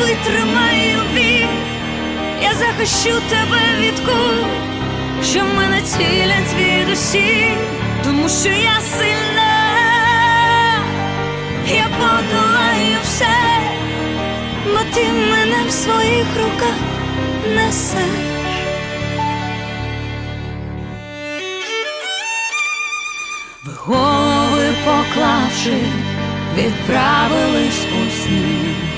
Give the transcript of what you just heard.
витримаю біль, я захищу тебе від кул, що мене цілять від усіх, тому що я сильна, я подолаю все, бо ти мене в своїх руках несеш. Ви голови поклавши, відправились у сни.